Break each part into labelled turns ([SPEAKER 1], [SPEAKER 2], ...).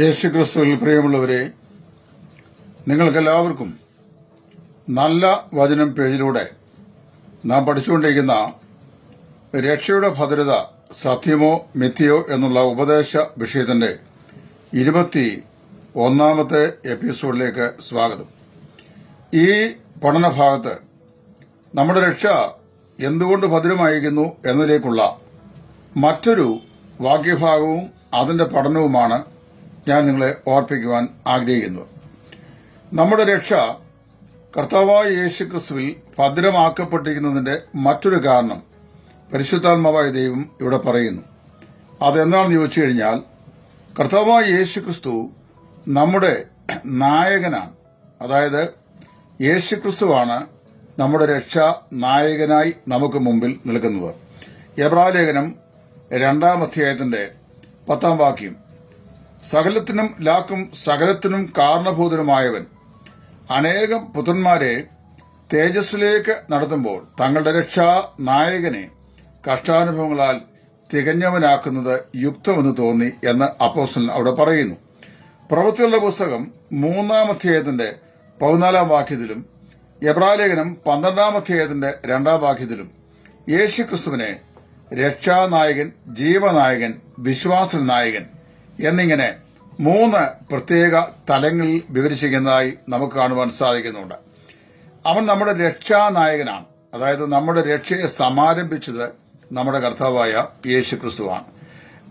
[SPEAKER 1] യേശുക്രിസ്തുവിൽ പ്രിയമുള്ളവരെ നിങ്ങൾക്കെല്ലാവർക്കും നല്ല വചനം പേജിലൂടെ നാം പഠിച്ചുകൊണ്ടിരിക്കുന്ന രക്ഷയുടെ ഭദ്രത സത്യമോ മിഥ്യയോ എന്നുള്ള ഉപദേശ വിഷയത്തിന്റെ ഇരുപത്തി ഒന്നാമത്തെ എപ്പിസോഡിലേക്ക് സ്വാഗതം. ഈ പഠനഭാഗത്ത് നമ്മുടെ രക്ഷ എന്തുകൊണ്ട് ഭദ്രമായിരിക്കുന്നു എന്നതിലേക്കുള്ള മറ്റൊരു വാക്യഭാഗവും അതിന്റെ പഠനവുമാണ് ഞാൻ നിങ്ങളെ ഓർപ്പിക്കുവാൻ ആഗ്രഹിക്കുന്നു. നമ്മുടെ രക്ഷ കർത്താവായ യേശു ക്രിസ്തുവിൽ ഭദ്രമാക്കപ്പെട്ടിരിക്കുന്നതിന്റെ മറ്റൊരു കാരണം പരിശുദ്ധാത്മാവായ ദൈവം ഇവിടെ പറയുന്നു. അതെന്താണെന്ന് ചോദിച്ചു കഴിഞ്ഞാൽ കർത്താവായ യേശു ക്രിസ്തു നമ്മുടെ നായകനാണ്. അതായത് യേശു ക്രിസ്തുവാണ് നമ്മുടെ രക്ഷാ നായകനായി നമുക്ക് മുമ്പിൽ നിൽക്കുന്നത്. എബ്രാലേഖനം രണ്ടാം അധ്യായത്തിന്റെ പത്താം വാക്യം. സകലത്തിനും ലാക്കും സകലത്തിനും കാരണഭൂതനുമായവൻ. അനേകം പുത്രന്മാരെ തേജസ്സിലേക്ക് നടത്തുമ്പോൾ തങ്ങളുടെ രക്ഷാ നായകനെ കഷ്ടാനുഭവങ്ങളാൽ തികഞ്ഞവനാക്കുന്നത് യുക്തമെന്ന് തോന്നി എന്ന് അപ്പോസ്റ്റലൻ അവിടെ പറയുന്നു. പ്രവൃത്തികളുടെ പുസ്തകം മൂന്നാം അധ്യായത്തിന്റെ പതിനാലാം വാക്യത്തിലും എബ്രാലേഖനം പന്ത്രണ്ടാം അധ്യായത്തിന്റെ രണ്ടാം വാക്യത്തിലും യേശുക്രിസ്തുവിനെ രക്ഷാനായകൻ ജീവനായകൻ വിശ്വാസ നായകൻ എന്നിങ്ങനെ മൂന്ന് പ്രത്യേക തലങ്ങളിൽ വിവരിച്ചിരിക്കുന്നതായി നമുക്ക് കാണുവാൻ സാധിക്കുന്നുണ്ട്. അവൻ നമ്മുടെ രക്ഷാനായകനാണ്. അതായത് നമ്മുടെ രക്ഷയെ സമാരംഭിച്ചത് നമ്മുടെ കർത്താവായ യേശു ക്രിസ്തുവാണ്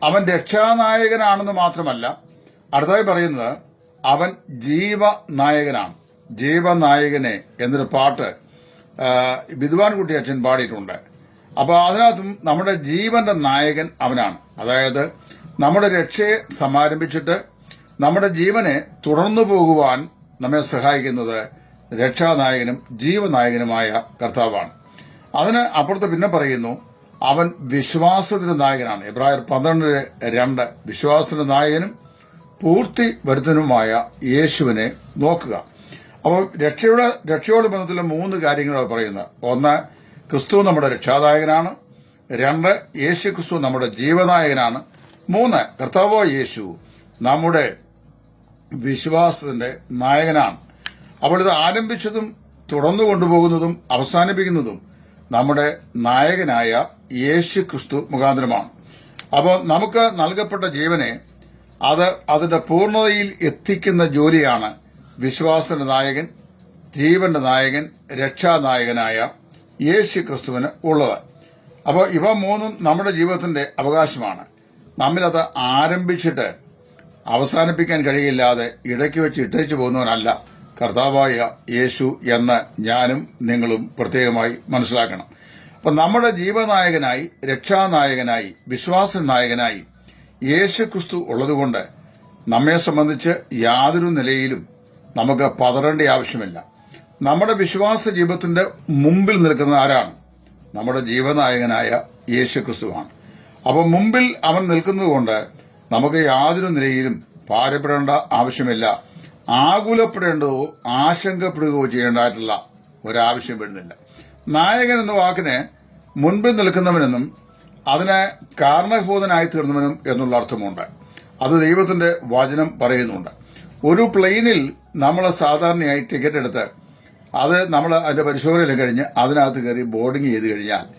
[SPEAKER 1] അവൻ രക്ഷാനായകനാണെന്ന് മാത്രമല്ല അടുത്തായി പറയുന്നത് അവൻ ജീവനായകനാണ്. ജീവനായകനെ എന്നൊരു പാട്ട് വിദ്വാൻകുട്ടി വിദ്വാൻ കുട്ടി അച്ഛൻ പാടിയിട്ടുണ്ട്. അപ്പോൾ അതിനകത്തും നമ്മുടെ ജീവന്റെ നായകൻ അവനാണ്. അതായത് നമ്മുടെ രക്ഷയെ സമാരംഭിച്ചിട്ട് നമ്മുടെ ജീവനെ തുടർന്നു പോകുവാൻ നമ്മെ സഹായിക്കുന്നത് രക്ഷാനായകനും ജീവനായകനുമായ കർത്താവാണ്. അതിന് അപ്പുറത്ത് പിന്നെ പറയുന്നു അവൻ വിശ്വാസത്തിന്റെ നായകനാണ്. എബ്രായർ പന്ത്രണ്ടിന് രണ്ട് വിശ്വാസത്തിന്റെ നായകനും പൂർത്തി വരുത്തനുമായ യേശുവിനെ നോക്കുക. അപ്പോൾ രക്ഷയുടെ രക്ഷയോട് ബന്ധത്തിലുള്ള മൂന്ന് കാര്യങ്ങളാണ് പറയുന്നത്. ഒന്ന് ക്രിസ്തു നമ്മുടെ രക്ഷാദായകനാണ് രണ്ട് യേശു ക്രിസ്തു നമ്മുടെ ജീവനായകനാണ്. മൂന്ന് കർത്താവ് യേശു നമ്മുടെ വിശ്വാസത്തിന്റെ നായകനാണ്. അപ്പോൾ ഇത് ആരംഭിച്ചതും തുടർന്നു കൊണ്ടുപോകുന്നതും അവസാനിപ്പിക്കുന്നതും നമ്മുടെ നായകനായ യേശു ക്രിസ്തു മുഖാന്തരമാണ്. അപ്പോൾ നമുക്ക് നൽകപ്പെട്ട ജീവനെ അത് അതിന്റെ പൂർണതയിൽ എത്തിക്കുന്ന ജോലിയാണ് വിശ്വാസന്റെ നായകൻ ജീവന്റെ നായകൻ രക്ഷാനായകനായ യേശു ക്രിസ്തുവിന് ഉള്ളത്. അപ്പോൾ ഇവ മൂന്നും നമ്മുടെ ജീവിതത്തിന്റെ അവകാശമാണ്. നമ്മിലത് ആരംഭിച്ചിട്ട് അവസാനിപ്പിക്കാൻ കഴിയില്ലാതെ ഇടയ്ക്ക് വെച്ച് ഇട്ടേച്ചു പോകുന്നവനല്ല കർത്താവായ യേശു എന്ന് ഞാനും നിങ്ങളും പ്രത്യേകമായി മനസ്സിലാക്കണം. അപ്പൊ നമ്മുടെ ജീവനായകനായി രക്ഷാനായകനായി വിശ്വാസ നായകനായി യേശു ക്രിസ്തു ഉള്ളതുകൊണ്ട് നമ്മെ സംബന്ധിച്ച് യാതൊരു നിലയിലും നമുക്ക് പതറേണ്ട ആവശ്യമില്ല. നമ്മുടെ വിശ്വാസ ജീവിതത്തിന്റെ മുമ്പിൽ നിൽക്കുന്ന ആരാണ്? നമ്മുടെ ജീവനായകനായ യേശു ക്രിസ്തുവാണ് അപ്പൊ മുമ്പിൽ അവൻ നിൽക്കുന്നതുകൊണ്ട് നമുക്ക് യാതൊരു നിലയിലും ഭാരപ്പെടേണ്ട ആവശ്യമില്ല. ആകുലപ്പെടേണ്ടതോ ആശങ്കപ്പെടുകയോ ചെയ്യേണ്ടതായിട്ടുള്ള ഒരാവശ്യം വരുന്നില്ല. നായകൻ എന്ന വാക്കിന് മുൻപിൽ നിൽക്കുന്നവനെന്നും അതിന് കാരണഭൂതനായി തീർന്നവനും എന്നുള്ള അർത്ഥമുണ്ട്. അത് ദൈവത്തിന്റെ വചനം പറയുന്നുണ്ട്. ഒരു പ്ലെയിനിൽ നമ്മൾ സാധാരണയായി ടിക്കറ്റ് എടുത്ത് അത് നമ്മൾ അതിന്റെ പരിശോധന കഴിഞ്ഞ് അതിനകത്ത് കയറി ബോർഡിംഗ് ചെയ്ത് കഴിഞ്ഞാൽ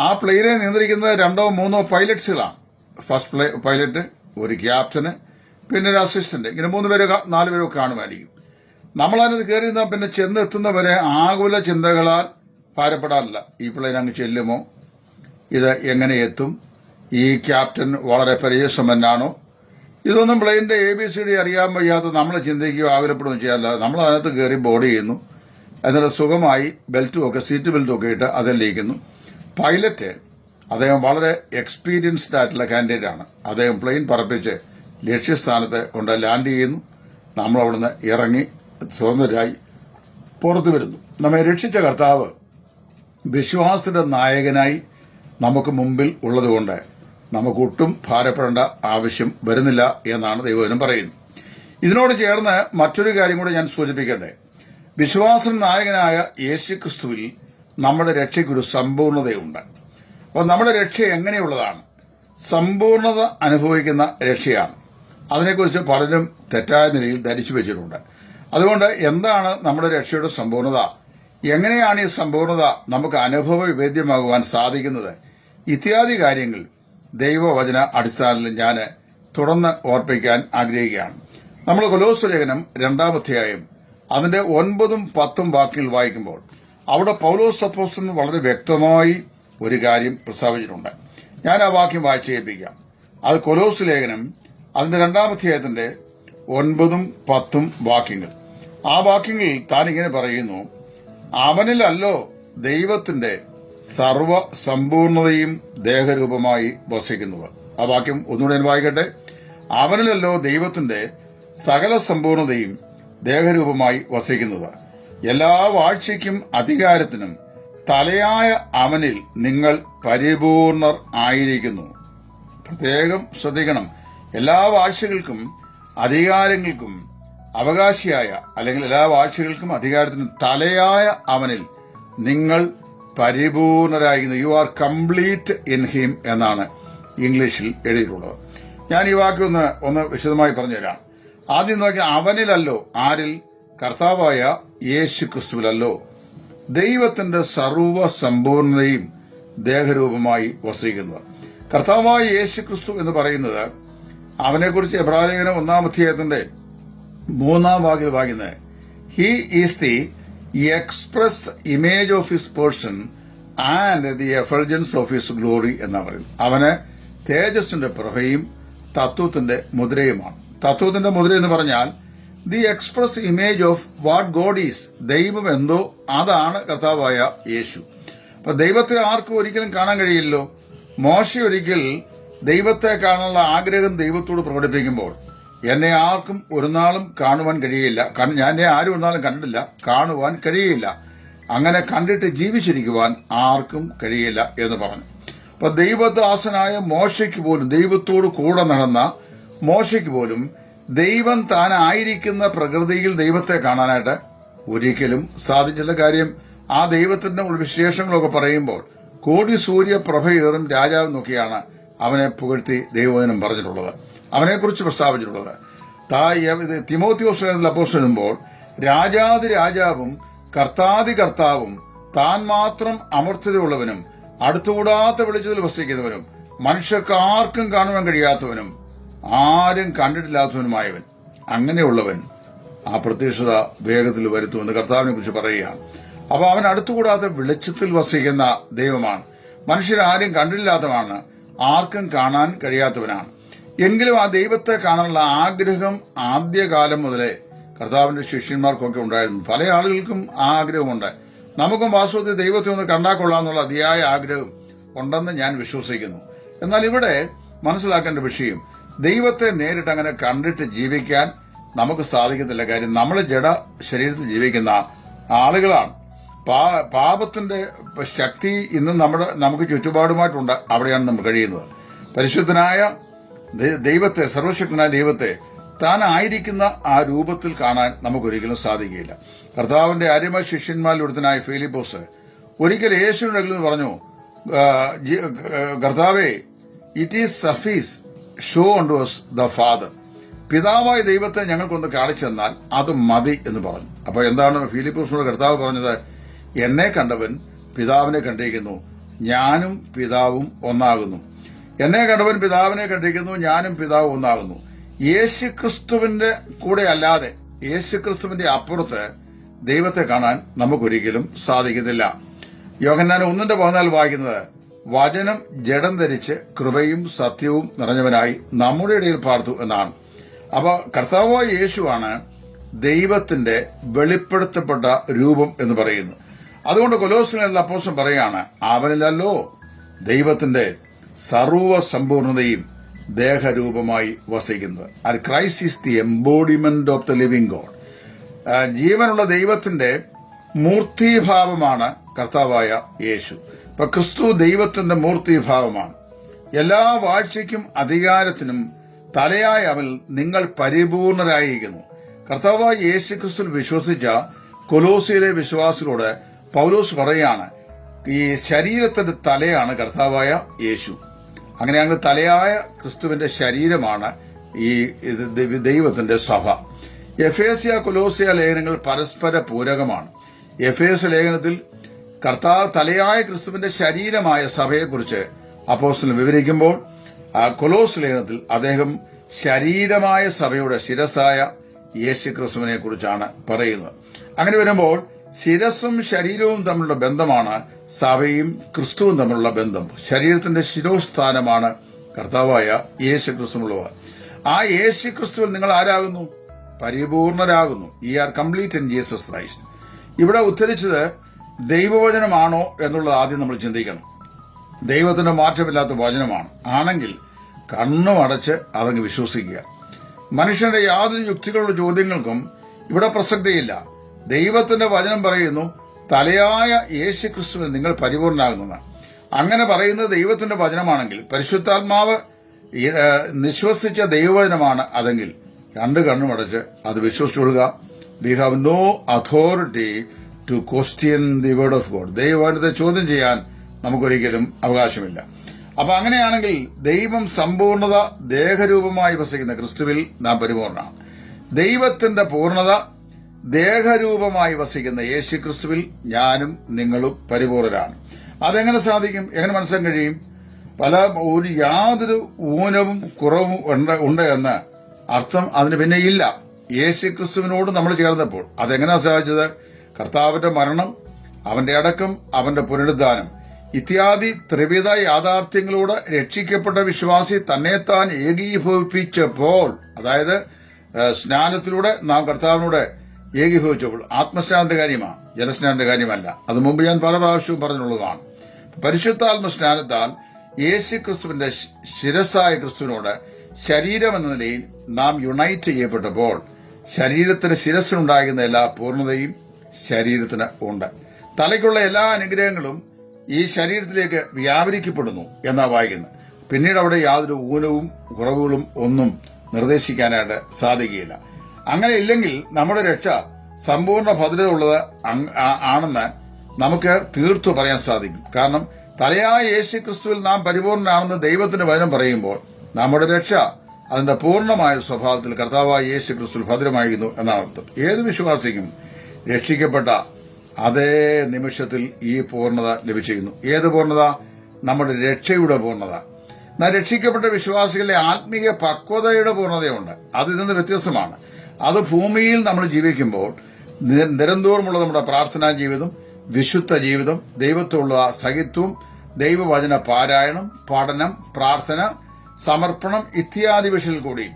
[SPEAKER 1] ആ പ്ലെയിനെ നിയന്ത്രിക്കുന്നത് രണ്ടോ മൂന്നോ പൈലറ്റ്സുകളാണ്. ഫസ്റ്റ് പ്ലേ പൈലറ്റ് ഒരു ക്യാപ്റ്റന് പിന്നെ ഒരു അസിസ്റ്റന്റ് ഇങ്ങനെ മൂന്ന് പേര് നാല് പേരോ കാണുമായിരിക്കും. നമ്മൾ അതിനകത്ത് കയറി നിന്നാൽ പിന്നെ ആകുല ചിന്തകളാൽ ഭാരപ്പെടാറില്ല. ഈ പ്ലെയിൻ അങ്ങ് ചെല്ലുമോ? ഇത് എങ്ങനെ എത്തും? ഈ ക്യാപ്റ്റൻ വളരെ പരിചയസമ്പന്നാണോ ഇതൊന്നും പ്ലെയിനിന്റെ എ ബി സി ഡി അറിയാൻ വയ്യാത്ത നമ്മൾ ചിന്തിക്കുകയോ ആകുലപ്പെടുകയോ ചെയ്യാറില്ല. നമ്മൾ അതിനകത്ത് കയറി ബോർഡ് ചെയ്യുന്നു. എന്നിട്ട് സുഖമായി ബെൽറ്റും ഒക്കെ സീറ്റ് ബെൽറ്റും ഒക്കെ ഇട്ട് അതിലേക്കുന്നു പൈലറ്റ് അദ്ദേഹം വളരെ എക്സ്പീരിയൻസ്ഡ് ആയിട്ടുള്ള കാൻഡിഡേറ്റ് ആണ്. അദ്ദേഹം പ്ലെയിൻ പറപ്പിച്ച് ലക്ഷ്യസ്ഥാനത്ത് കൊണ്ട് ലാൻഡ് ചെയ്യുന്നു. നമ്മൾ അവിടുന്ന് ഇറങ്ങി സ്വതന്ത്രരായി പുറത്തു വരുന്നു. നമ്മെ രക്ഷിച്ച കർത്താവ് വിശ്വാസത്തിന്റെ നായകനായി നമുക്ക് മുമ്പിൽ ഉള്ളതുകൊണ്ട് നമുക്കൊട്ടും ഭാരപ്പെടേണ്ട ആവശ്യം വരുന്നില്ല എന്നാണ് ദൈവജനം പറയുന്നത്. ഇതിനോട് ചേർന്ന് മറ്റൊരു കാര്യം കൂടെ ഞാൻ സൂചിപ്പിക്കട്ടെ. വിശ്വാസം നായകനായ യേശു ക്രിസ്തുവിൽ നമ്മുടെ രക്ഷയ്ക്കൊരു സമ്പൂർണതയുണ്ട്. അപ്പോൾ നമ്മുടെ രക്ഷ എങ്ങനെയുള്ളതാണ്? സമ്പൂർണത അനുഭവിക്കുന്ന രക്ഷയാണ്. അതിനെക്കുറിച്ച് പലരും തെറ്റായ നിലയിൽ ധരിച്ചു വെച്ചിട്ടുണ്ട്. അതുകൊണ്ട് എന്താണ് നമ്മുടെ രക്ഷയുടെ സമ്പൂർണത? എങ്ങനെയാണ് ഈ സമ്പൂർണത നമുക്ക് അനുഭവവേദ്യമാകുവാൻ സാധിക്കുന്നത്? ഇത്യാദി കാര്യങ്ങൾ ദൈവവചന അടിസ്ഥാനത്തിൽ ഞാൻ തുടർന്ന് ഓർപ്പിക്കാൻ ആഗ്രഹിക്കുകയാണ്. നമ്മൾ കൊലോസ് ലേഖനം രണ്ടാമധ്യായം അതിന്റെ ഒൻപതും പത്തും വാക്കിൽ വായിക്കുമ്പോൾ അവിടെ പൗലോസ് സപ്പോസൻ വളരെ വ്യക്തമായി ഒരു കാര്യം പ്രസ്താവിച്ചിട്ടുണ്ട്. ഞാൻ ആ വാക്യം വായിച്ച് കേൾപ്പിക്കാം. അത് കൊലോസ് ലേഖനം അതിന്റെ രണ്ടാമധ്യായത്തിന്റെ ഒൻപതും പത്തും വാക്യങ്ങൾ. ആ വാക്യങ്ങളിൽ താൻ ഇങ്ങനെ പറയുന്നു അവനിലല്ലോ ദൈവത്തിന്റെ സർവ സമ്പൂർണതയും ദേഹരൂപമായി വസിക്കുന്നത്. ആ വാക്യം ഒന്നുകൂടെ ഞാൻ വായിക്കട്ടെ. അവനിലല്ലോ ദൈവത്തിന്റെ സകല സമ്പൂർണതയും ദേഹരൂപമായി വസിക്കുന്നത്. എല്ലാ വാഴ്ചയ്ക്കും അധികാരത്തിനും തലയായ അവനിൽ നിങ്ങൾ പരിപൂർണർ ആയിരിക്കുന്നു. പ്രത്യേകം ശ്രദ്ധിക്കണം. എല്ലാ വാഴ്ചകൾക്കും അധികാരങ്ങൾക്കും അവകാശിയായ അല്ലെങ്കിൽ എല്ലാ വാഴ്ചകൾക്കും അധികാരത്തിനും തലയായ അവനിൽ നിങ്ങൾ പരിപൂർണരായിരിക്കുന്നു. You are complete in him എന്നാണ് ഇംഗ്ലീഷിൽ എഴുതിയിട്ടുള്ളത്. ഞാൻ ഈ വാക്യം ഒന്ന് ഒന്ന് വിശദമായി പറഞ്ഞുതരാം. ആദ്യം നോക്കി അവനിലല്ലോ ആരിൽ കർത്താവായ യേശു ക്രിസ്തുവിലല്ലോ ദൈവത്തിന്റെ സർവ സമ്പൂർണതയും ദേഹരൂപമായി വസിക്കുന്നത്. കർത്താവായ യേശു ക്രിസ്തു എന്ന് പറയുന്നത് അവനെക്കുറിച്ച് എബ്രാലേഖനം ഒന്നാം അധ്യായത്തിന്റെ മൂന്നാം വാക്യം വായിക്കുന്നത് he is the express image of his person and the effulgence of his glory എന്നാ പറയുന്നത്. അവന് തേജസ്സിന്റെ പ്രഭയും തത്വത്തിന്റെ മുദ്രയുമാണ്. തത്വത്തിന്റെ മുദ്ര എന്ന് പറഞ്ഞാൽ the express image of what God is ദൈവം എന്തോ അതാണ് കർത്താവായ യേശു. അപ്പൊ ദൈവത്തെ ആർക്കും ഒരിക്കലും കാണാൻ കഴിയില്ലല്ലോ. മോശ ഒരിക്കൽ ദൈവത്തെ കാണാനുള്ള ആഗ്രഹം ദൈവത്തോട് പ്രകടിപ്പിക്കുമ്പോൾ എന്നെ ആർക്കും ഒരു നാളും കാണുവാൻ കഴിയില്ല. ഞാൻ എന്നെ ആരും ഒരു നാളും കണ്ടില്ല കാണുവാൻ കഴിയില്ല. അങ്ങനെ കണ്ടിട്ട് ജീവിച്ചിരിക്കുവാൻ ആർക്കും കഴിയില്ല എന്ന് പറഞ്ഞു. അപ്പൊ ദൈവദാസനായ മോശയ്ക്ക് പോലും ദൈവത്തോട് കൂടെ നടന്ന മോശയ്ക്ക് പോലും ദൈവം താനായിരിക്കുന്ന പ്രകൃതിയിൽ ദൈവത്തെ കാണാനായിട്ട് ഒരിക്കലും സാധിച്ചില്ല. കാര്യം ആ ദൈവത്തിന്റെ വിശേഷങ്ങളൊക്കെ പറയുമ്പോൾ കോടി സൂര്യ പ്രഭയേറും രാജാവ് നോക്കിയാണ് അവനെ പുകഴ്ത്തി ദൈവവചനം പറഞ്ഞിട്ടുള്ളത്. അവനെക്കുറിച്ച് പ്രസ്താവിച്ചിട്ടുള്ളത്. തായ ഇത് തിമോത്യോസ് അപ്പോസ് എഴുതുമ്പോൾ രാജാതി രാജാവും കർത്താതി കർത്താവും താൻ മാത്രം അമർത്യതയുള്ളവനും അടുത്തുകൂടാത്ത വെളിച്ചത്തിൽ വസിക്കുന്നവനും മനുഷ്യർക്ക് ആർക്കും കാണുവാൻ കഴിയാത്തവനും ആരും കണ്ടിട്ടില്ലാത്തവനുമായവൻ അങ്ങനെയുള്ളവൻ ആ പ്രത്യക്ഷത വേഗത്തിൽ വരുത്തുമെന്ന് കർത്താവിനെ കുറിച്ച് പറയുകയാണ്. അപ്പൊ അവൻ അടുത്തുകൂടാതെ വെളിച്ചത്തിൽ വസിക്കുന്ന ദൈവമാണ്. മനുഷ്യരാരും കണ്ടില്ലാത്തവനാണ് ആർക്കും കാണാൻ കഴിയാത്തവനാണ്. എങ്കിലും ആ ദൈവത്തെ കാണാനുള്ള ആഗ്രഹം ആദ്യകാലം മുതലേ കർത്താവിന്റെ ശിഷ്യന്മാർക്കൊക്കെ ഉണ്ടായിരുന്നു. പല ആളുകൾക്കും ആ ആഗ്രഹമുണ്ട്. നമുക്കും വാസ്തവത്തിൽ ദൈവത്തെ ഒന്ന് കണ്ടാൽ കൊള്ളാമെന്നുള്ള അതിയായ ആഗ്രഹം ഉണ്ടെന്ന് ഞാൻ വിശ്വസിക്കുന്നു. എന്നാൽ ഇവിടെ മനസ്സിലാക്കേണ്ട വിഷയം ദൈവത്തെ നേരിട്ട് അങ്ങനെ കണ്ടിട്ട് ജീവിക്കാൻ നമുക്ക് സാധിക്കത്തില്ല. കാര്യം നമ്മൾ ജഡ ശരീരത്തിൽ ജീവിക്കുന്ന ആളുകളാണ്. പാപത്തിന്റെ ശക്തി ഇന്ന് നമ്മുടെ നമുക്ക് ചുറ്റുപാടുമായിട്ടുണ്ട്. അവിടെയാണ് നമ്മൾ കഴിയുന്നത്. പരിശുദ്ധനായ ദൈവത്തെ സർവശക്തനായ ദൈവത്തെ താൻ ആയിരിക്കുന്ന ആ രൂപത്തിൽ കാണാൻ നമുക്കൊരിക്കലും സാധിക്കില്ല കർത്താവിന്റെ അരിമ ശിഷ്യന്മാരിലൊരുത്തനായ ഫിലിപ്പോസ് ഒരിക്കൽ യേശുവിന്റെ പറഞ്ഞു കർത്താവേ it is suffice show us the father പിതാവായ ദൈവത്തെ ഞങ്ങൾക്കൊന്ന് കാണിച്ചു തന്നാൽ അത് മതി എന്ന് പറഞ്ഞു. അപ്പൊ എന്താണ് ഫിലിപ്പോസിനോട് കർത്താവ് പറഞ്ഞത്? എന്നെ കണ്ടവൻ പിതാവിനെ കണ്ടിരിക്കുന്നു. ഞാനും പിതാവും ഒന്നാകുന്നു. എന്നെ കണ്ടവൻ പിതാവിനെ കണ്ടിരിക്കുന്നു. ഞാനും പിതാവും ഒന്നാകുന്നു. യേശു ക്രിസ്തുവിന്റെ കൂടെ അല്ലാതെ യേശു ക്രിസ്തുവിന്റെ അപ്പുറത്ത് ദൈവത്തെ കാണാൻ നമുക്കൊരിക്കലും സാധിക്കുന്നില്ല. യോഹന്നാൻ ഒന്നിന്റെ പതിനാല് വായിക്കുന്നത് വചനം ജഡം ധരിച്ച് കൃപയും സത്യവും നിറഞ്ഞവനായി നമ്മുടെ ഇടയിൽ പാർത്തു എന്നാണ്. അപ്പോൾ കർത്താവായ യേശുവാണ് ദൈവത്തിന്റെ വെളിപ്പെടുത്തപ്പെട്ട രൂപം എന്ന് പറയുന്നു അതുകൊണ്ട് കൊലോസിനുള്ള അപ്പോസം പറയാണ് അവനിലല്ലോ ദൈവത്തിന്റെ സർവസമ്പൂർണതയും ദേഹരൂപമായി വസിക്കുന്നത്. അത് Christ is the embodiment of the living God ജീവനുള്ള ദൈവത്തിന്റെ മൂർത്തിഭാവമാണ് കർത്താവായ യേശു. ഇപ്പൊ ക്രിസ്തു ദൈവത്തിന്റെ മൂർത്തിഭാവമാണ്. എല്ലാ വാഴ്ചയ്ക്കും അധികാരത്തിനും തലയായ അവൻ നിങ്ങൾ പരിപൂർണരായിരിക്കുന്നു. കർത്താവായ യേശു ക്രിസ്തു വിശ്വസിച്ച കൊലോസിയിലെ വിശ്വാസികളോട് പൗലോസ് പറയാണ് ഈ ശരീരത്തിന്റെ തലയാണ് കർത്താവായ യേശു. അങ്ങനെയാണെങ്കിൽ തലയായ ക്രിസ്തുവിന്റെ ശരീരമാണ് ഈ ദൈവത്തിന്റെ സഭ. എഫേസിയ കൊലോസിയ ലേഖനങ്ങൾ പരസ്പര പൂരകമാണ്. എഫേസ് ലേഖനത്തിൽ കർത്താവ് തലയായ ക്രിസ്തുവിന്റെ ശരീരമായ സഭയെക്കുറിച്ച് അപ്പോസ്റ്റൽ വിവരിക്കുമ്പോൾ കൊലോസ് ലേഖനത്തിൽ അദ്ദേഹം ശരീരമായ സഭയുടെ ശിരസായ യേശു ക്രിസ്തുവിനെ കുറിച്ചാണ് പറയുന്നത്. അങ്ങനെ വരുമ്പോൾ ശിരസും ശരീരവും തമ്മിലുള്ള ബന്ധമാണ് സഭയും ക്രിസ്തുവും തമ്മിലുള്ള ബന്ധം. ശരീരത്തിന്റെ ശിരോസ്ഥാനമാണ് കർത്താവായ യേശു ക്രിസ്തുവുള്ളവർ ആ യേശു ക്രിസ്തുവിൽ നിങ്ങൾ ആരാകുന്നു? പരിപൂർണരാകുന്നു. Ye are complete in Jesus Christ ഇവിടെ ഉദ്ധരിച്ചത് ദൈവവചനമാണോ എന്നുള്ളത് ആദ്യം നമ്മൾ ചിന്തിക്കണം. ദൈവത്തിന്റെ മാറ്റമില്ലാത്ത വചനമാണ്. ആണെങ്കിൽ കണ്ണും അടച്ച് അതങ്ങ് വിശ്വസിക്കുക. മനുഷ്യന്റെ യാതൊരു യുക്തികളുടെ ചോദ്യങ്ങൾക്കും ഇവിടെ പ്രസക്തിയില്ല. ദൈവത്തിന്റെ വചനം പറയുന്നു തലയായ യേശു ക്രിസ്തുവിൽ നിങ്ങൾ പരിപൂർണനാകുന്നതാണ് അങ്ങനെ പറയുന്നത് ദൈവത്തിന്റെ വചനമാണെങ്കിൽ പരിശുദ്ധാത്മാവ് നിശ്വസിച്ച ദൈവവചനമാണ് അതെങ്കിൽ രണ്ട് കണ്ണും അടച്ച് അത് വിശ്വസിച്ചുകൊള്ളുക we have no authority to question the word of God ദൈവവചനത്തെ ചോദ്യം ചെയ്യാൻ നമുക്കൊരിക്കലും അവകാശമില്ല. അപ്പൊ അങ്ങനെയാണെങ്കിൽ ദൈവം സമ്പൂർണത ദേഹരൂപമായി വസിക്കുന്ന ക്രിസ്തുവിൽ നാം പരിപൂർണമാണ് ദൈവത്തിന്റെ പൂർണത ദേഹരൂപമായി വസിക്കുന്ന യേശു ക്രിസ്തുവിൽ ഞാനും നിങ്ങളും പരിപൂർണരാണ്. അതെങ്ങനെ സാധിക്കും? എങ്ങനെ മനസ്സിലാൻ കഴിയും? പല ഒരു യാതൊരു ഊനവും കുറവും ഉണ്ട് എന്ന് അർത്ഥം അതിന് പിന്നെ ഇല്ല യേശു ക്രിസ്തുവിനോട് നമ്മൾ ചേർന്നപ്പോൾ അതെങ്ങനെയാ സാധിച്ചത്? കർത്താവിന്റെ മരണം അവന്റെ അടക്കം അവന്റെ പുനരുദ്ധാനം. ഇത്യാദി ത്രിവിധ യാഥാർത്ഥ്യങ്ങളോട് രക്ഷിക്കപ്പെട്ട വിശ്വാസി തന്നെത്താൻ ഏകീഭവിപ്പിച്ചപ്പോൾ അതായത് സ്നാനത്തിലൂടെ നാം കർത്താവിനോട് ഏകീഭവിച്ചപ്പോൾ. ആത്മസ്നാനത്തിന്റെ കാര്യമാണ് ജലസ്നാനത്തിന്റെ കാര്യമല്ല. അത് മുമ്പ് ഞാൻ പല പ്രാവശ്യവും പറഞ്ഞുള്ളതാണ് പരിശുദ്ധാത്മ സ്നാനത്താൽ യേശു ക്രിസ്തുവിന്റെ ശിരസായ ക്രിസ്തുവിനോട് ശരീരം എന്ന നിലയിൽ നാം യുണൈറ്റ് ചെയ്യപ്പെട്ടപ്പോൾ ശരീരത്തിന് ശിരസിനുണ്ടാകുന്ന എല്ലാ പൂർണതയും ശരീരത്തിന് ഉണ്ട്. തലയ്ക്കുള്ള എല്ലാ അനുഗ്രഹങ്ങളും ഈ ശരീരത്തിലേക്ക് വ്യാപരിക്കപ്പെടുന്നു എന്നാ വായിക്കുന്നത് പിന്നീട് അവിടെ യാതൊരു ഊനവും കുറവുകളും ഒന്നും നിർദ്ദേശിക്കാനായിട്ട് സാധിക്കുകയില്ല. അങ്ങനെ ഇല്ലെങ്കിൽ നമ്മുടെ രക്ഷ സമ്പൂർണ ഭദ്രത ഉള്ളത് ആണെന്ന് നമുക്ക് തീർത്തു പറയാൻ സാധിക്കും. കാരണം തലയായ യേശു ക്രിസ്തുവിൽ നാം പരിപൂർണനാണെന്ന് ദൈവത്തിന്റെ വചനം പറയുമ്പോൾ നമ്മുടെ രക്ഷ അതിന്റെ പൂർണമായ സ്വഭാവത്തിൽ കർത്താവായ യേശു ക്രിസ്തുവിൽ ഭദ്രമായിരുന്നു എന്നാണ് അർത്ഥം. ഏത് വിശ്വാസിക്കും രക്ഷിക്കപ്പെട്ട അതേ നിമിഷത്തിൽ ഈ പൂർണത ലഭിച്ചിരുന്നു ഏത് പൂർണത? നമ്മുടെ രക്ഷയുടെ പൂർണത. രക്ഷിക്കപ്പെട്ട വിശ്വാസികളിലെ ആത്മീയ പക്വതയുടെ പൂർണതയുണ്ട്. അത് വ്യത്യസ്തമാണ്. അത് ഭൂമിയിൽ നമ്മൾ ജീവിക്കുമ്പോൾ നിരന്തോറുമുള്ള നമ്മുടെ പ്രാർത്ഥനാ ജീവിതം വിശുദ്ധ ജീവിതം ദൈവത്തോടുള്ള സഹിത്വം ദൈവവചന പാരായണം പഠനം പ്രാർത്ഥന സമർപ്പണം ഇത്യാദി വിഷയങ്ങളിൽ കൂടി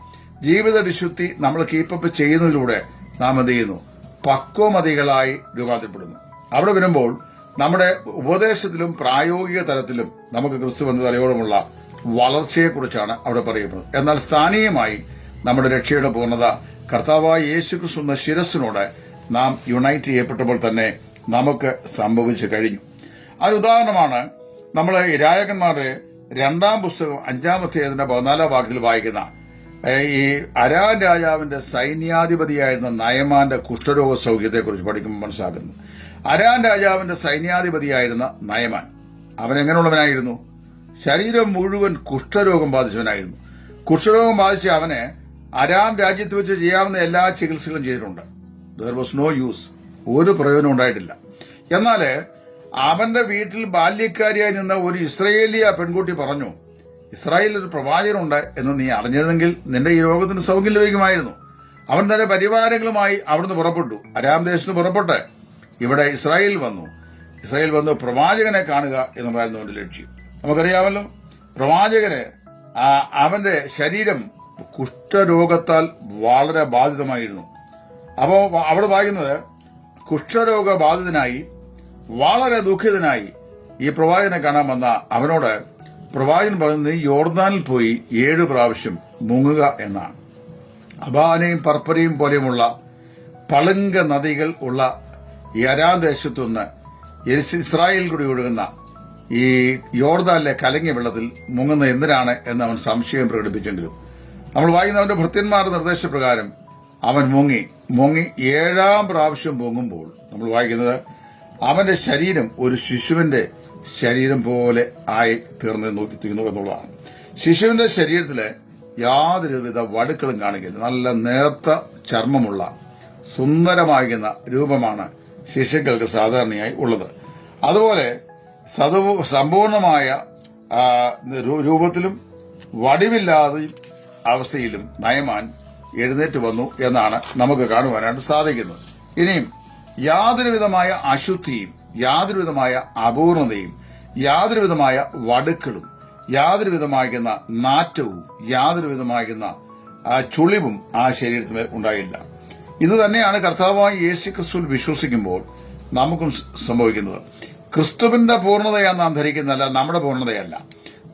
[SPEAKER 1] ജീവിത വിശുദ്ധി നമ്മൾ കീപ്പപ്പ് ചെയ്യുന്നതിലൂടെ നാം എന്ത് ചെയ്യുന്നു? പക്വമതികളായി രൂപാന്തരപ്പെടുന്നു. അവിടെ വരുമ്പോൾ നമ്മുടെ ഉപദേശത്തിലും പ്രായോഗിക തലത്തിലും നമുക്ക് ക്രിസ്തു എന്ന തലയോടുമുള്ള വളർച്ചയെക്കുറിച്ചാണ് അവിടെ പറയുന്നത്. എന്നാൽ സ്ഥാനീയമായി നമ്മുടെ രക്ഷയുടെ പൂർണത കർത്താവായ യേശു ക്രിസ്തു എന്ന ശിരസിനോട് നാം യുണൈറ്റ് ചെയ്യപ്പെട്ടപ്പോൾ തന്നെ നമുക്ക് സംഭവിച്ചു കഴിഞ്ഞു. അതുദാഹരണമാണ് ഉദാഹരണമാണ് നമ്മൾ രായകന്മാരുടെ രണ്ടാം പുസ്തകം അഞ്ചാമത്തെ അതിന്റെ പതിനാലാം ഭാഗത്തിൽ വായിക്കുന്ന ഈ അരാൻ രാജാവിന്റെ സൈന്യാധിപതിയായിരുന്ന നയമാന്റെ കുഷ്ഠരോഗ സൗഖ്യത്തെക്കുറിച്ച് പഠിക്കുമ്പോൾ മനസ്സിലാക്കുന്നു. അരാൻ രാജാവിന്റെ സൈന്യാധിപതിയായിരുന്ന നയമാൻ. അവൻ എങ്ങനെയുള്ളവനായിരുന്നു ശരീരം മുഴുവൻ കുഷ്ഠരോഗം ബാധിച്ചവനായിരുന്നു. കുഷ്ഠരോഗം ബാധിച്ച അവനെ അരാം രാജ്യത്ത് വെച്ച് ചെയ്യാവുന്ന എല്ലാ ചികിത്സകളും ചെയ്തിട്ടുണ്ട്. ദർ വാസ് നോ യൂസ് ഒരു പ്രയോജനം ഉണ്ടായിട്ടില്ല. എന്നാൽ അവന്റെ വീട്ടിൽ ബാല്യക്കാരിയായി നിന്ന ഒരു ഇസ്രയേലിയ പെൺകുട്ടി പറഞ്ഞു ഇസ്രായേലിൽ ഒരു പ്രവാചകനുണ്ട് എന്ന് നീ അറിഞ്ഞിരുന്നെങ്കിൽ നിന്റെ ഈ രോഗത്തിന് സൗഖ്യം ലഭിക്കുമായിരുന്നു. അവൻ തന്റെ പരിവാരങ്ങളുമായി അവിടുന്ന് പുറപ്പെട്ടു. അരാം ദേശത്ത് പുറപ്പെട്ട് ഇവിടെ ഇസ്രായേൽ വന്നു. ഇസ്രായേൽ വന്ന് പ്രവാചകനെ കാണുക എന്നതായിരുന്നു അവന്റെ ലക്ഷ്യം. നമുക്കറിയാമല്ലോ പ്രവാചകന് അവന്റെ ശരീരം കുഷ്ഠരോഗത്താൽ വളരെ ബാധിതമായിരുന്നു. അപ്പോ അവിടെ വായിക്കുന്നത് കുഷ്ഠരോഗ ബാധിതനായി വളരെ ദുഃഖിതനായി ഈ പ്രവാചകനെ കാണാൻ വന്ന അവനോട് പ്രവാചകൻ പറയുന്നത് "നീ യോർദാനിൽ പോയി ഏഴ് പ്രാവശ്യം മുങ്ങുക എന്നാണ്. അബാനയും പർപ്പരയും പോലെയുമുള്ള പളുങ്ക നദികൾ ഉള്ള ഈ അരാം ദേശത്തുനിന്ന് ഇസ്രായേൽ കൂടി ഒഴുകുന്ന ഈ യോർദാനിലെ കലങ്ങിയ വെള്ളത്തിൽ മുങ്ങുന്ന എന്തിനാണ് എന്ന് അവൻ സംശയം പ്രകടിപ്പിച്ചെങ്കിലും നമ്മൾ വായിക്കുന്ന അവന്റെ ഭൃത്യന്മാരുടെ നിർദ്ദേശപ്രകാരം അവൻ മുങ്ങി. മുങ്ങി ഏഴാം പ്രാവശ്യം പൊങ്ങുമ്പോൾ നമ്മൾ വായിക്കുന്നത് അവന്റെ ശരീരം ഒരു ശിശുവിന്റെ ശരീരം പോലെ ആയി തീർന്ന് നോക്കി തീർന്നു എന്നുള്ളതാണ്. ശിശുവിന്റെ ശരീരത്തിൽ യാതൊരുവിധ വടുക്കളും കാണിക്കില്ല നല്ല നേർത്ത ചർമ്മമുള്ള സുന്ദരമാകുന്ന രൂപമാണ് ശിശുക്കൾക്ക് സാധാരണയായി ഉള്ളത്. അതുപോലെ സമ്പൂർണമായ രൂപത്തിലും വടിവില്ലാതെയും അവസ്ഥയിലും നയമാൻ എഴുന്നേറ്റ് വന്നു എന്നാണ് നമുക്ക് കാണുവാനായിട്ട് സാധിക്കുന്നത്. ഇനിയും യാതൊരുവിധമായ അശുദ്ധിയും യാതൊരുവിധമായ അപൂർണതയും യാതൊരുവിധമായ വടുക്കളും യാതൊരുവിധമാകുന്ന നാറ്റവും യാതൊരുവിധമാകുന്ന ചുളിവും ആ ശരീരത്തിന് ഉണ്ടായില്ല. ഇത് തന്നെയാണ് കർത്താവായി യേശു ക്രിസ്തുവിൽ വിശ്വസിക്കുമ്പോൾ നമുക്കും സംഭവിക്കുന്നത്. ക്രിസ്തുവിന്റെ പൂർണതയാണ് നാം ധരിക്കുന്നതല്ല നമ്മുടെ പൂർണതയല്ല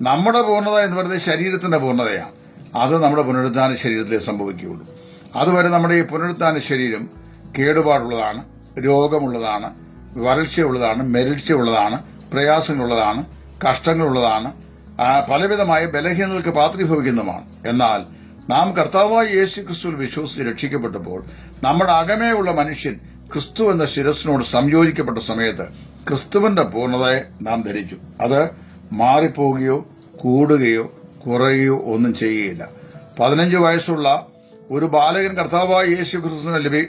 [SPEAKER 1] നമ്മുടെ പൂർണത എന്ന് പറയുന്നത് ശരീരത്തിന്റെ പൂർണതയാണ് അത് നമ്മുടെ പുനരുദ്ധാന ശരീരത്തിലേ സംഭവിക്കുകയുള്ളൂ. അതുവരെ നമ്മുടെ ഈ പുനരുദ്ധാന ശരീരം കേടുപാടുള്ളതാണ് രോഗമുള്ളതാണ് വരൾച്ചയുള്ളതാണ് മെരിഴ്ചയുള്ളതാണ് പ്രയാസങ്ങളുള്ളതാണ് കഷ്ടങ്ങളുള്ളതാണ് പലവിധമായ ബലഹീനതകൾക്ക് പാത്രീഭവിക്കുന്നതുമാണ് എന്നാൽ നാം കർത്താവായ യേശു ക്രിസ്തുവിൽ വിശ്വസിച്ച് രക്ഷിക്കപ്പെട്ടപ്പോൾ നമ്മുടെ അകമേയുള്ള മനുഷ്യൻ ക്രിസ്തു എന്ന ശിരസിനോട് സംയോജിക്കപ്പെട്ട സമയത്ത് ക്രിസ്തുവിന്റെ പൂർണതയെ നാം ധരിച്ചു. അത് മാറിപ്പോകുകയോ കൂടുകയോ കുറയുകയോ ഒന്നും ചെയ്യുകയില്ല. പതിനഞ്ച് വയസ്സുള്ള ഒരു ബാലകൻ കർത്താവായ യേശു ക്രിസ്തുവിനെ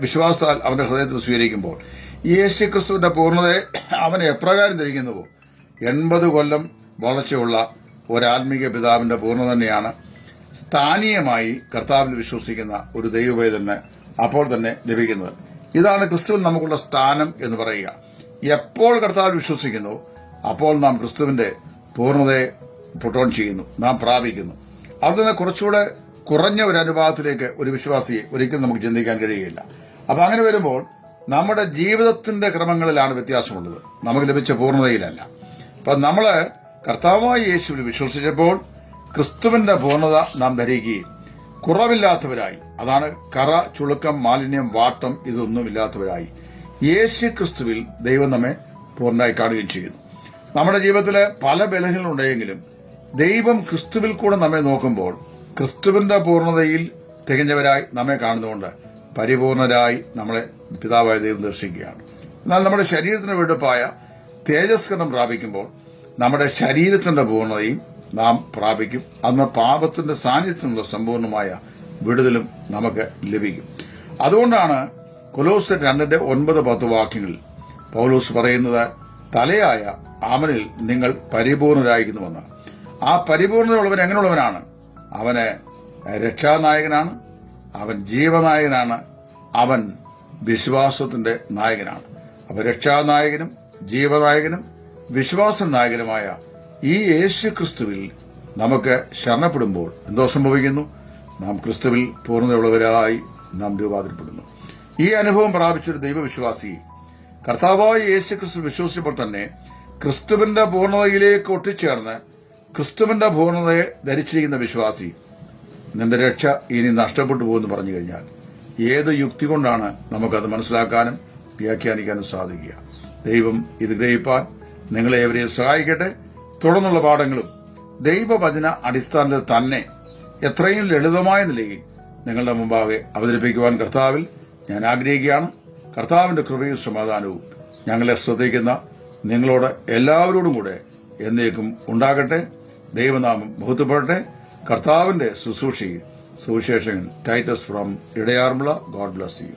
[SPEAKER 1] വിശ്വാസത്താൽ അവന്റെ ഹൃദയത്തിൽ സ്വീകരിക്കുമ്പോൾ യേശു ക്രിസ്തുവിന്റെ പൂർണതയെ അവനെ എപ്രകാരം ധരിക്കുന്നുവോ? എൺപത് കൊല്ലം വളർച്ചയുള്ള ഒരാത്മീക പിതാവിന്റെ പൂർണത തന്നെയാണ് സ്ഥാനീയമായി കർത്താവിൽ വിശ്വസിക്കുന്ന ഒരു ദൈവവേദന അപ്പോൾ തന്നെ ലഭിക്കുന്നത്. ഇതാണ് ക്രിസ്തുവിൽ നമുക്കുള്ള സ്ഥാനം എന്ന് പറയുക. എപ്പോൾ കർത്താവിൽ വിശ്വസിക്കുന്നു അപ്പോൾ നാം ക്രിസ്തുവിന്റെ പൂർണതയെ പുട്ടോൺ ചെയ്യുന്നു നാം പ്രാപിക്കുന്നു. അവിടെ നിന്ന് കുറച്ചുകൂടെ കുറഞ്ഞ ഒരു അനുഭവത്തിലേക്ക് ഒരു വിശ്വാസിയെ ഒരിക്കലും നമുക്ക് ചിന്തിക്കാൻ കഴിയുകയില്ല. അപ്പൊ അങ്ങനെ വരുമ്പോൾ നമ്മുടെ ജീവിതത്തിന്റെ ക്രമങ്ങളിലാണ് വ്യത്യാസമുള്ളത്. നമുക്ക് ലഭിച്ച പൂർണതയിലല്ല. അപ്പൊ നമ്മൾ കർത്താവായി യേശുവിൽ വിശ്വസിച്ചപ്പോൾ ക്രിസ്തുവിന്റെ പൂർണത നാം ധരിക്കുകയും കുറവില്ലാത്തവരായി. അതാണ് കറ ചുളുക്കം മാലിന്യം വാട്ടം ഇതൊന്നുമില്ലാത്തവരായി. യേശു ക്രിസ്തുവിൽ ദൈവം നമ്മെ പൂർണമായി കാണുകയും ചെയ്യുന്നു. നമ്മുടെ ജീവിതത്തിലെ പല ബലഹീനങ്ങളുണ്ടെങ്കിലും ദൈവം ക്രിസ്തുവിൽ കൂടെ നമ്മെ നോക്കുമ്പോൾ ക്രിസ്തുവിന്റെ പൂർണതയിൽ തികഞ്ഞവരായി നമ്മെ കാണുന്നതുകൊണ്ട് പരിപൂർണരായി നമ്മളെ പിതാവായ ദൈവം ദർശിക്കുകയാണ്. എന്നാൽ നമ്മുടെ ശരീരത്തിന് വെടുപ്പായ തേജസ്കരണം പ്രാപിക്കുമ്പോൾ നമ്മുടെ ശരീരത്തിന്റെ പൂർണതയും നാം പ്രാപിക്കും. അന്ന് പാപത്തിന്റെ സാന്നിധ്യത്തിനുള്ള സമ്പൂർണമായ വിടുതലും നമുക്ക് ലഭിക്കും. അതുകൊണ്ടാണ് കൊലോസ് രണ്ടിന്റെ ഒൻപത് പത്ത് വാക്യങ്ങളിൽ പൗലോസ് പറയുന്നത് തലയായ അവനിൽ നിങ്ങൾ പരിപൂർണരായിരിക്കുന്നുവെന്ന്. ആ പരിപൂർണതയുള്ളവൻ എങ്ങനെയുള്ളവനാണ്? അവന് രക്ഷാനായകനാണ് അവൻ ജീവനായകനാണ് അവൻ വിശ്വാസത്തിന്റെ നായകനാണ്. അപ്പൊ രക്ഷാനായകനും ജീവനായകനും വിശ്വാസ നായകനുമായ ഈ യേശു ക്രിസ്തുവിൽ നമുക്ക് ശരണപ്പെടുമ്പോൾ എന്തോ സംഭവിക്കുന്നു? നാം ക്രിസ്തുവിൽ പൂർണതയുള്ളവരായി നാം രൂപാന്തരപ്പെടുന്നു. ഈ അനുഭവം പ്രാപിച്ചൊരു ദൈവവിശ്വാസി കർത്താവായ യേശു ക്രിസ്തു വിശ്വസിച്ചപ്പോൾ തന്നെ ക്രിസ്തുവിന്റെ പൂർണതയിലേക്ക് ഒട്ടിച്ചേർന്ന് ക്രിസ്തുവിന്റെ പൂർണതയെ ധരിച്ചിരിക്കുന്ന വിശ്വാസി നിന്റെ രക്ഷ ഇനി നഷ്ടപ്പെട്ടു പോകുമെന്ന് പറഞ്ഞു കഴിഞ്ഞാൽ ഏത് യുക്തി കൊണ്ടാണ് നമുക്കത് മനസ്സിലാക്കാനും വ്യാഖ്യാനിക്കാനും സാധിക്കുക. ദൈവം ഇത് ഗ്രഹിപ്പാൻ നിങ്ങളെ അവരെ സഹായിക്കട്ടെ. തുടർന്നുള്ള പാഠങ്ങളും ദൈവവചന അടിസ്ഥാനത്തിൽ തന്നെ എത്രയും ലളിതമായ നിലയിൽ നിങ്ങളുടെ മുമ്പാകെ അവതരിപ്പിക്കുവാൻ കർത്താവിൽ ഞാൻ ആഗ്രഹിക്കുകയാണ്. കർത്താവിന്റെ കൃപയും സമാധാനവും ഞങ്ങളെ ശ്രദ്ധിക്കുന്ന നിങ്ങളോട് എല്ലാവരോടും കൂടെ എന്നേക്കും ഉണ്ടാകട്ടെ. ദൈവനാമം ബഹുത്തപ്പെടട്ടെ കർത്താവിന്റെ ശുശ്രൂഷയിൽ സുവിശേഷൻ Titus from Edayaranmula God bless you